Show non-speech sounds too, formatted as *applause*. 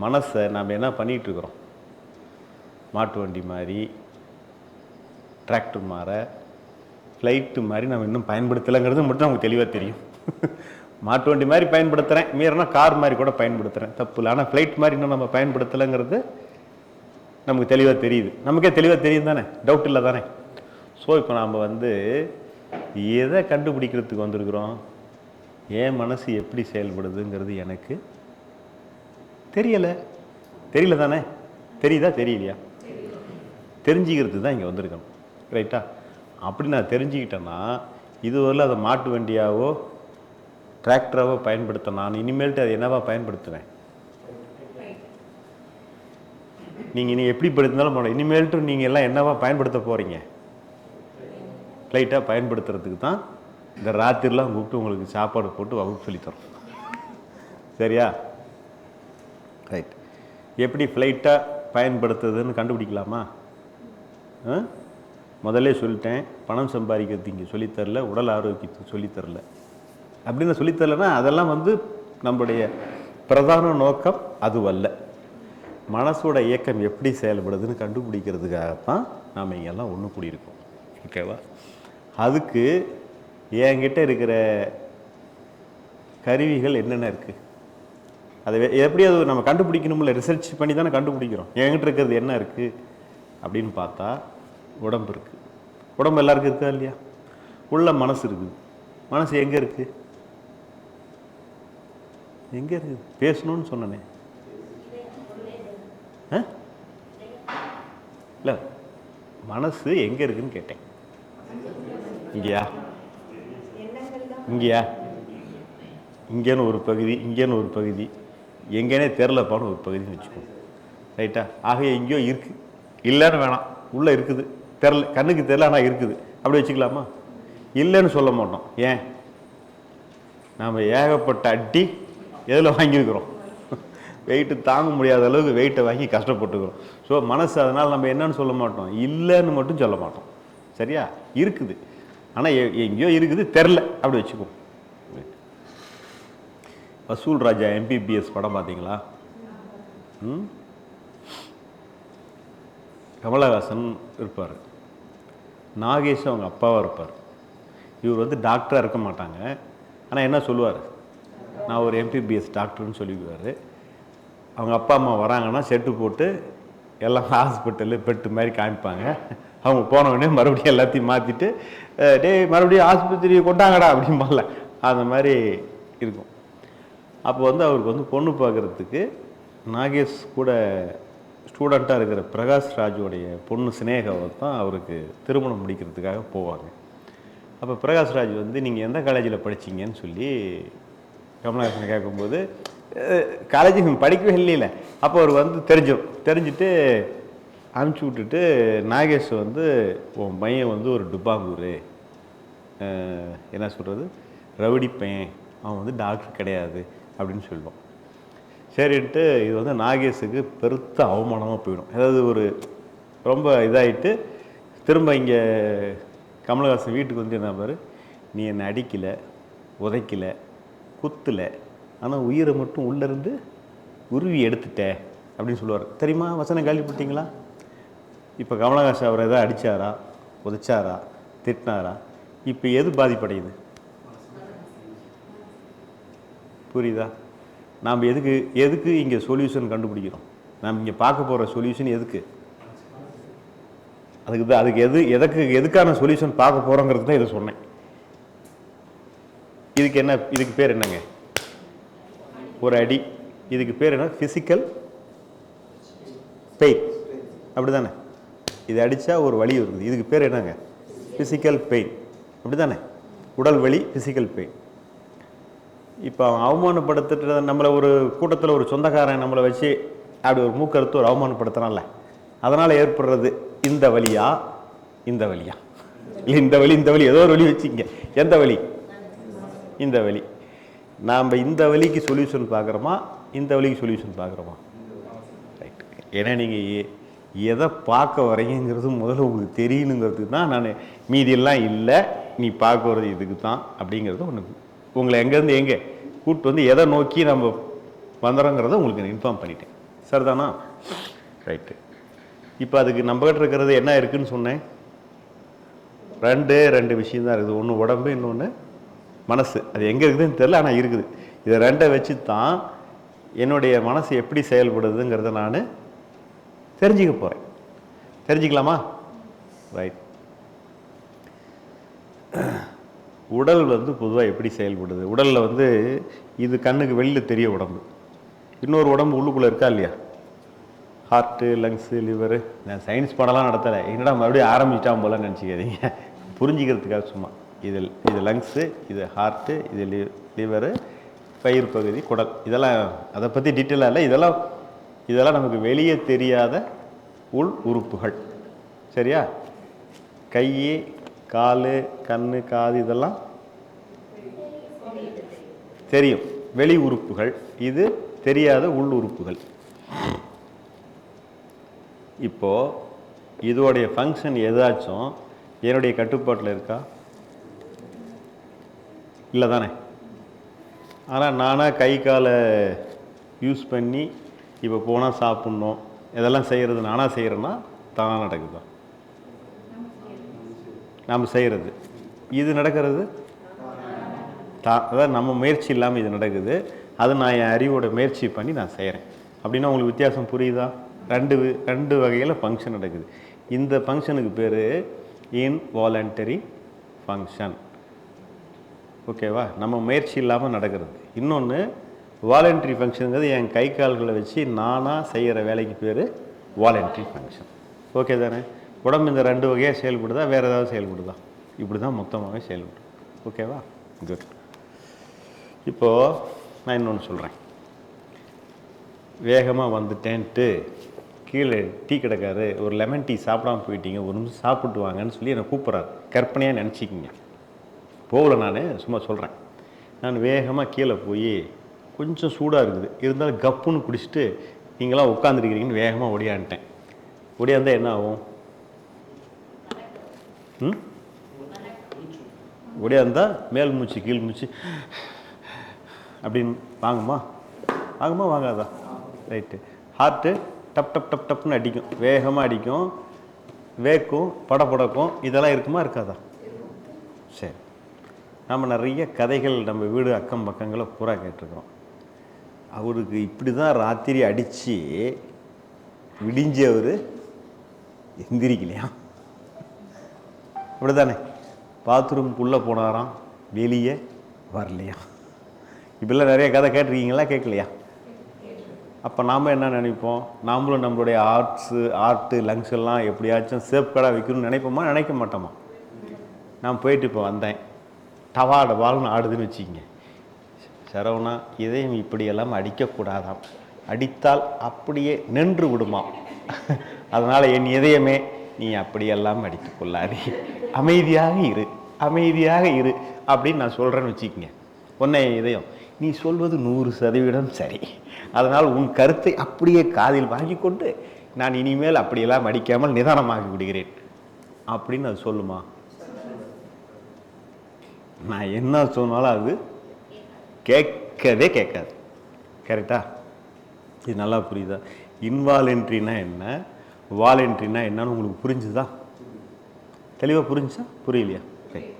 மனசை நாம் என்ன பண்ணிகிட்ருக்குறோம்? மாட்டு வண்டி மாதிரி டிராக்டர் மாற ஃப்ளைட்டு மாதிரி நம்ம இன்னும் பயன்படுத்தலைங்கிறது மட்டும் நமக்கு தெளிவாக தெரியும். *laughs* மாட்டு வண்டி மாதிரி பயன்படுத்துகிறேன் மீறினா கார் மாதிரி கூட பயன்படுத்துகிறேன் தப்பு இல்லை. ஆனால் ஃப்ளைட் மாதிரி இன்னும் நம்ம பயன்படுத்தலைங்கிறது நமக்கு தெளிவாக தெரியுது. நமக்கே தெளிவாக தெரியும் தானே? டவுட் இல்லை தானே? ஸோ இப்போ நாம் வந்து எதை கண்டுபிடிக்கிறதுக்கு வந்திருக்கிறோம்? என் மனசு எப்படி செயல்படுதுங்கிறது எனக்கு தெரியலை. தெரியல தானே? தெரியுதா? தெரியலையா? தெரிஞ்சுக்கிறது தான் இங்கே வந்திருக்கணும். ரைட்டா அப்படி நான் தெரிஞ்சுக்கிட்டேன்னா இதுவரையில் அதை மாட்டு வண்டியாவோ டிராக்டராகவோ பயன்படுத்த நான் இனிமேல்ட்டு அதை என்னவா பயன்படுத்துவேன்? நீங்கள் நீ எப்படி படுத்தினாலும் போட இனிமேல்ட்டு நீங்கள் எல்லாம் என்னவா பயன்படுத்த போகிறீங்க லைட்டாக பயன்படுத்துறதுக்கு தான் இந்த ராத்திரிலாம் கூப்பிட்டு உங்களுக்கு சாப்பாடு போட்டு வகுப்பு சொல்லித்தரோம் சரியா? ரைட் எப்படி ஃப்ளைட்டாக பயன்படுத்துறதுன்னு கண்டுபிடிக்கலாமா? ஆ? முதல்ல சொல்லிட்டேன் பணம் சம்பாதிக்கிறது இங்கே சொல்லித்தரல உடல் ஆரோக்கியத்துக்கு சொல்லித்தரல அப்படின்னு சொல்லித்தரலன்னா அதெல்லாம் வந்து நம்முடைய பிரதான நோக்கம் அதுவல்ல. மனசோட இயக்கம் எப்படி செயல்படுதுன்னு கண்டுபிடிக்கிறதுக்காகத்தான் நாம் இங்கெல்லாம் ஒன்று கூடியிருக்கோம். ஓகேவா அதுக்கு என்கிட்ட இருக்கிற கருவிகள் என்னென்ன இருக்குது அதை எப்படி அது நம்ம கண்டுபிடிக்கணும்ல ரிசர்ச் பண்ணி தானே கண்டுபிடிக்கிறோம். என்கிட்ட இருக்கிறது என்ன இருக்குது அப்படின்னு பார்த்தா உடம்பு இருக்குது உடம்பு எல்லாருக்கும் இருக்கா இல்லையா? உள்ள மனசு இருக்குது. மனசு எங்கே இருக்குது எங்கே இருக்குது பேசணும்னு சொன்னனே. ஆ? இல்லை மனசு எங்கே இருக்குன்னு கேட்டேன். இங்கேயா? இங்கேயா? இங்கேன்னு ஒரு பகுதி இங்கேன்னு ஒரு பகுதி. எங்கேனே தெரிலப்பான்னு ஒரு பகுதின்னு வச்சுக்கோ. ரைட்டா ஆக எங்கேயோ இருக்குது இல்லைன்னு வேணாம். உள்ளே இருக்குது. தெரில கண்ணுக்கு தெரில ஆனால் இருக்குது. அப்படி வச்சுக்கலாமா? இல்லைன்னு சொல்ல மாட்டோம். ஏன்? நாம் ஏகப்பட்ட அட்டி எதில் வாங்கியிருக்கிறோம்? வெயிட்டு தாங்க முடியாத அளவுக்கு வெயிட்டை வாங்கி கஷ்டப்பட்டுக்கிறோம். ஸோ மனசு அதனால் நம்ம என்னன்னு சொல்ல மாட்டோம். இல்லைன்னு மட்டும் சொல்ல மாட்டோம். சரியா? இருக்குது. ஆனால் எங்கேயோ இருக்குது. தெரில அப்படி வச்சுக்குவோம் வசூல் ராஜா எம்பிபிஎஸ் படம் பார்த்தீங்களா? ம்? கமலஹாசன் இருப்பார். நாகேஷ் அவங்க அப்பாவாக இருப்பார். இவர் வந்து டாக்டராக இருக்க மாட்டாங்க. ஆனால் என்ன சொல்லுவார்? நான் ஒரு எம்பிபிஎஸ் டாக்டர்னு சொல்லிக்குவார். அவங்க அப்பா அம்மா வராங்கன்னா செட்டு போட்டு எல்லாம் ஹாஸ்பிட்டலு பெட்டு மாதிரி காமிப்பாங்க. அவங்க போனவுடனே மறுபடியும் எல்லாத்தையும் மாற்றிட்டு டேய் மறுபடியும் ஆஸ்பத்திரி கொண்டாங்கடா அப்படிம்பால அந்த மாதிரி இருக்கும். அப்போ வந்து அவருக்கு வந்து பொண்ணு பார்க்குறதுக்கு நாகேஷ் கூட ஸ்டூடெண்ட்டாக இருக்கிற பிரகாஷ் ராஜுடைய பொண்ணு சினேகாவை தான் அவருக்கு திருமணம் முடிக்கிறதுக்காக போவாங்க. அப்போ பிரகாஷ் ராஜ் வந்து நீங்கள் எந்த காலேஜில் படிச்சீங்கன்னு சொல்லி கமலஹாசனை கேட்கும்போது காலேஜுக்கு படிக்கவே இல்லையில. அப்போ அவர் வந்து தெரிஞ்சிடும் தெரிஞ்சுட்டு அனுப்பிச்சி விட்டுட்டு நாகேஷ் வந்து உன் பையன் வந்து ஒரு டுபாங்கூர். என்ன சொல்கிறது ரவுடி பையன். அவன் வந்து டாக்டர் கிடையாது. அப்படின்னு சொல்லுவோம். சரின்ட்டு இது வந்து நாகேஷுக்கு பெருத்த அவமானமாக போயிடும். அதாவது ஒரு ரொம்ப இதாயிட்டு திரும்ப இங்கே கமலஹாசன் வீட்டுக்கு வந்து என்ன பாரு நீ என்னை அடிக்கலை உதைக்கல குத்தலை ஆனால் உயிரை மட்டும் உள்ளேருந்து உருவி எடுத்துட்ட அப்படின்னு சொல்லுவார். தெரியுமா? வசனம் கேள்விப்பட்டீங்களா? இப்போ கமலஹாசன் அவரை எதாவது அடித்தாரா உதைச்சாரா? திட்டினாரா? இப்போ எது பாதிப்படையுது? புரியுதா? நாம் எதுக்கு எதுக்கு இங்கே சொல்யூஷன் கண்டுபிடிக்கிறோம்? நாம் இங்கே பார்க்க போகிற சொல்யூஷன் எதுக்கு? அதுக்கு தான் அதுக்கு எது எதுக்கு எதுக்கான சொல்யூஷன் பார்க்க போகிறோங்கிறது தான் இதை சொன்னேன். இதுக்கு என்ன இதுக்கு பேர் என்னங்க? ஒரு அடி. இதுக்கு பேர் என்ன? ஃபிசிக்கல் பெயின் அப்படி தானே இது அடித்தா ஒரு வலி இருக்குது. இதுக்கு பேர் என்னங்க? ஃபிசிக்கல் பெயின் அப்படி தானே உடல் வலி ஃபிசிக்கல் பெயின் இப்போ அவன் அவமானப்படுத்துட்டு நம்மளை ஒரு கூட்டத்தில் ஒரு சொந்தக்காரன் நம்மளை வச்சு அப்படி ஒரு மூக்கறுத்து ஒரு அவமானப்படுத்துறான்ல. அதனால் ஏற்படுறது இந்த வழியா இந்த வழியா. இல்லை இந்த வழி இந்த வழி ஏதோ ஒரு வழி வச்சுங்க எந்த வழி? இந்த வழி. நாம் இந்த வழிக்கு சொல்யூஷன் பார்க்குறோமா? இந்த வழிக்கு சொல்யூஷன் பார்க்குறோமா? ரைட் ஏன்னா நீங்கள் எதை பார்க்க வரீங்கிறது முதல்ல உங்களுக்கு தெரியணுங்கிறதுக்கு தான் நான் மீதியெல்லாம் இல்லை நீ பார்க்க வர்றது இதுக்கு தான் அப்படிங்கிறது ஒன்று உங்களை எங்கேருந்து எங்கே கூப்பிட்டு வந்து எதை நோக்கி நம்ம வந்துடுறோங்கிறத உங்களுக்கு இன்ஃபார்ம் பண்ணிட்டேன். சரிதானா? ரைட்டு இப்போ அதுக்கு நம்மகிட்ட இருக்கிறது என்ன இருக்குதுன்னு சொன்னேன். ரெண்டு ரெண்டு விஷயம் தான் இருக்குது. ஒன்று உடம்பு இன்னொன்று மனசு. அது எங்கே இருக்குதுன்னு தெரில ஆனால் இருக்குது. இதை ரெண்டை வச்சு தான் என்னுடைய மனசு எப்படி செயல்படுதுங்கிறத நான் தெரிஞ்சுக்க போகிறேன் தெரிஞ்சுக்கலாமா? ரைட் உடல் வந்து பொதுவாக எப்படி செயல்படுது? உடலில் வந்து இது கண்ணுக்கு வெளியில் தெரிய உடம்பு. இன்னொரு உடம்பு உள்ளுக்குள்ளே இருக்கா இல்லையா? ஹார்ட்டு லங்ஸு லிவரு நான் சயின்ஸ் படம்லாம் நடத்தலை. என்னடா மறுபடியும் ஆரம்பிச்சிட்டான் போல நினச்சிக்காதீங்க. புரிஞ்சுக்கிறதுக்காக சும்மா. இது இது லங்ஸு இது ஹார்ட்டு இது லி லிவரு பயிர் பகுதி குடல். இதெல்லாம் அதை பற்றி டீட்டெயிலாக இல்லை. இதெல்லாம் இதெல்லாம் நமக்கு வெளியே தெரியாத உள் உறுப்புகள். சரியா? கை கால் கண் காது இதெல்லாம் தெரியும். வெளி உறுப்புகள். இது தெரியாத உள் உறுப்புகள். இப்போ இதோடைய ஃபங்க்ஷன் ஏதாச்சும் என்னுடைய கட்டுப்பாட்டில் இருக்கா? இல்லை தானே ஆனால் நானாக கை காலை யூஸ் பண்ணி இப்போ போனால் சாப்பிட்ணும். இதெல்லாம் செய்கிறது நானாக செய்கிறேன்னா தானாக நடக்குதான் நாம் செய்கிறது. இது நடக்கிறது? தா அதாவது நம்ம முயற்சி இல்லாமல் இது நடக்குது. அது நான் என் அறிவோட முயற்சி பண்ணி நான் செய்கிறேன் அப்படின்னா உங்களுக்கு வித்தியாசம் புரியுதா? ரெண்டு ரெண்டு வகையில் ஃபங்க்ஷன் நடக்குது. இந்த ஃபங்க்ஷனுக்கு பேர் இன்வாலண்டரி ஃபங்க்ஷன் ஓகேவா நம்ம முயற்சி இல்லாமல் நடக்கிறது. இன்னொன்று வாலண்டரி ஃபங்க்ஷனுங்கிறது என் கை கால்களை வச்சு நானாக செய்கிற வேலைக்கு பேர் வாலண்டரி ஃபங்க்ஷன் ஓகே தானே? உடம்பு இந்த ரெண்டு வகையாக செயல்படுதா வேறு ஏதாவது செயல்படுதா? இப்படி தான் மொத்தமாகவே செயல்படும். ஓகேவா? குட் இப்போது நான் இன்னொன்று சொல்கிறேன் வேகமாக வந்துட்டேன்ட்டு கீழே டீ கடைக்காரு ஒரு லெமன் டீ சாப்பிடாம போயிட்டீங்க ஒரு நிமிஷம் சாப்பிட்டு வாங்கன்னு சொல்லி என்னை கூப்பிட்றாரு. கற்பனையாக நினச்சிக்கிங்க. போகல நான் சும்மா சொல்கிறேன் நான் வேகமாக கீழே போய் கொஞ்சம் சூடாக இருக்குது. இருந்தாலும் கப்புன்னு குடிச்சிட்டு நீங்களாம் உட்காந்துருக்கிறீங்கன்னு வேகமாக ஒடியான்ட்டேன் ஒடியாந்தா என்ன ஆகும்? ம்? இருந்தால் மேல் மூச்சு கீழ் மூச்சு. அப்படின்னு வாங்கம்மா வாங்கம்மா வாங்காதா? ரைட்டு ஹார்ட்டு டப் டப் டப் டப்னு அடிக்கும். வேகமாக அடிக்கும். வேக்கும் படபடக்கும் இதெல்லாம் இருக்குமா இருக்காதா? சரி. நம்ம நிறைய கதைகள் நம்ம வீடு அக்கம் பக்கங்களை பூரா கேட்டிருக்கிறோம். அவருக்கு இப்படி தான் ராத்திரி அடித்து விடிஞ்சவர் அவர் எந்திரிக்கலையா அப்படிதானே? பாத்ரூம்குள்ளே போனாராம் வெளியே வரலையா? இப்படிலாம் நிறைய கதை கேட்டிருக்கீங்களா? கேட்கலையா? அப்போ நாம் என்ன நினைப்போம்? நாமளும் நம்மளுடைய ஆர்ட்ஸு ஆர்ட்டு லங்ஸ் எல்லாம் எப்படியாச்சும் சேஃப்கார்டாக வைக்கணும்னு நினைப்போமா? நினைக்க மாட்டோமா? நான் போயிட்டு இப்போ வந்தேன். டவாட வாழ்னு ஆடுதுன்னு வச்சுக்கிங்க. சரவணா இதயம் இப்படியெல்லாம் அடிக்கக்கூடாதாம். அடித்தால் அப்படியே நின்று விடுமாம். அதனால் என் இதயமே நீ அப்படியெல்லாம் அடித்துக் கொள்ளாதே. அமைதியாக இரு அமைதியாக இரு அப்படின்னு நான் சொல்கிறேன்னு வச்சுக்கோங்க. உன்னை இதயம் நீ சொல்வது நூறு சதவீதம் சரி. அதனால் உன் கருத்தை அப்படியே காதில் வாங்கி கொண்டு நான் இனிமேல் அப்படியெல்லாம் அடிக்காமல் நிதானமாகி விடுகிறேன். அப்படின்னு அது சொல்லுமா? நான் என்ன சொன்னாலும் அது கேட்கவே கேட்காது. கரெக்டா இது நல்லா புரியுதா? இன்வாலன்ட்ரினா என்ன? வாலண்ட்ரினா என்னன்னு உங்களுக்கு புரிஞ்சுதா? தெளிவாக புரிஞ்சுதா? புரியலையா? ரைட்